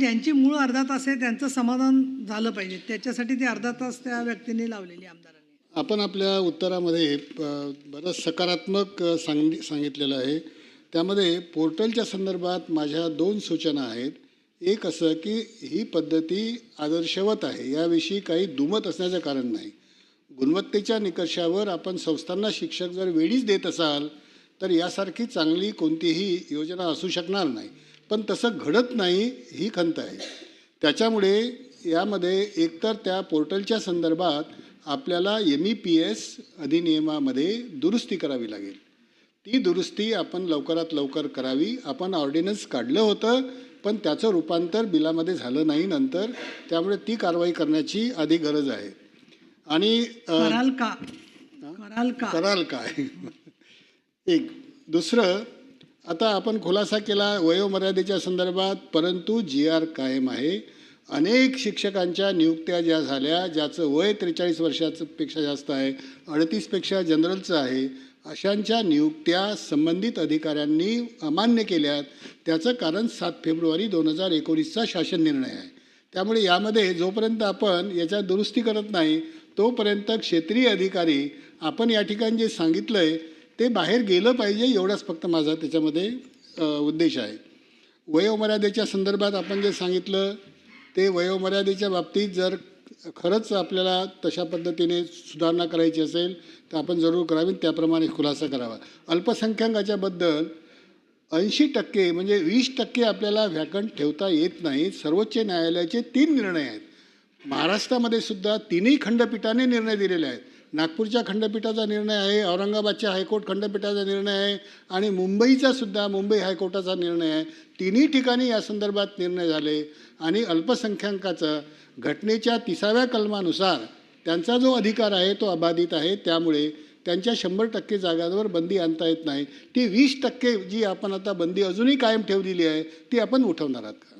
ज्यांची मूळ अर्धा तास आहे त्यांचं समाधान झालं पाहिजे. त्याच्यासाठी ते अर्धा तास त्या व्यक्तीने लावलेली आमदारांनी. आपण आपल्या उत्तरामध्ये बरंच सकारात्मक सांग सांगितलेलं आहे. त्यामध्ये पोर्टलच्या संदर्भात माझ्या दोन सूचना आहेत. एक असं की ही पद्धती आदर्शवत आहे. याविषयी काही दुमत असण्याचं कारण नाही. गुणवत्तेच्या निकषावर आपण संस्थांना शिक्षक जर वेळीच देत असाल तर यासारखी चांगली कोणतीही योजना असू शकणार नाही. पण तसं घडत नाही ही खंत आहे. त्याच्यामुळे यामध्ये एकतर त्या पोर्टलच्या संदर्भात आपल्याला एम ई पी एस अधिनियमामध्ये दुरुस्ती करावी लागेल. ती दुरुस्ती आपण लवकरात लवकर करावी. आपण ऑर्डिनन्स काढलं होतं पण त्याचं रूपांतर बिलामध्ये झालं नाही नंतर. त्यामुळे ती कारवाई करण्याची आधी गरज आहे. आणि अ, कराल का? कराल का? कराल काय? एक. दुसरं आता आपण खुलासा केला वयोमर्यादेच्या संदर्भात परंतु जी आर कायम आहे. अनेक शिक्षकांच्या नियुक्त्या ज्या झाल्या ज्याचं वय त्रेचाळीस वर्षाचं पेक्षा जास्त आहे अडतीसपेक्षा जनरलचं आहे अशांच्या नियुक्त्या संबंधित अधिकाऱ्यांनी अमान्य केल्यात. त्याचं कारण सात फेब्रुवारी दोन हजार एकोणीसचा शासन निर्णय आहे. त्यामुळे यामध्ये जोपर्यंत आपण याच्या दुरुस्ती करत नाही तोपर्यंत क्षेत्रीय अधिकारी आपण या ठिकाणी जे सांगितलं आहे ते बाहेर गेलं पाहिजे एवढाच फक्त माझा त्याच्यामध्ये उद्देश आहे. वयोमर्यादेच्या संदर्भात आपण जे सांगितलं ते वयोमर्यादेच्या बाबतीत जर खरंच आपल्याला तशा पद्धतीने सुधारणा करायची असेल तर आपण जरूर करावी. त्याप्रमाणे खुलासा करावा. अल्पसंख्याकाच्याबद्दल ऐंशी टक्के म्हणजे वीस टक्के आपल्याला व्हॅकंट ठेवता येत नाही. सर्वोच्च न्यायालयाचे तीन निर्णय आहेत. महाराष्ट्रामध्ये सुद्धा तिन्ही खंडपीठाने निर्णय दिलेले आहेत. नागपूरच्या खंडपीठाचा निर्णय आहे औरंगाबादच्या हायकोर्ट खंडपीठाचा निर्णय आहे आणि मुंबईचा सुद्धा मुंबई हायकोर्टाचा निर्णय आहे. तिन्ही ठिकाणी या संदर्भात निर्णय झाले आणि अल्पसंख्याकाचं घटनेच्या तिसाव्या कलमानुसार त्यांचा जो अधिकार आहे तो अबाधित आहे. त्यामुळे त्यांच्या शंभर टक्के जागांवर बंदी आणता येत नाही. ती वीस टक्के जी आपण आता बंदी अजूनही कायम ठेवलेली आहे ती आपण उठवणार आहात का?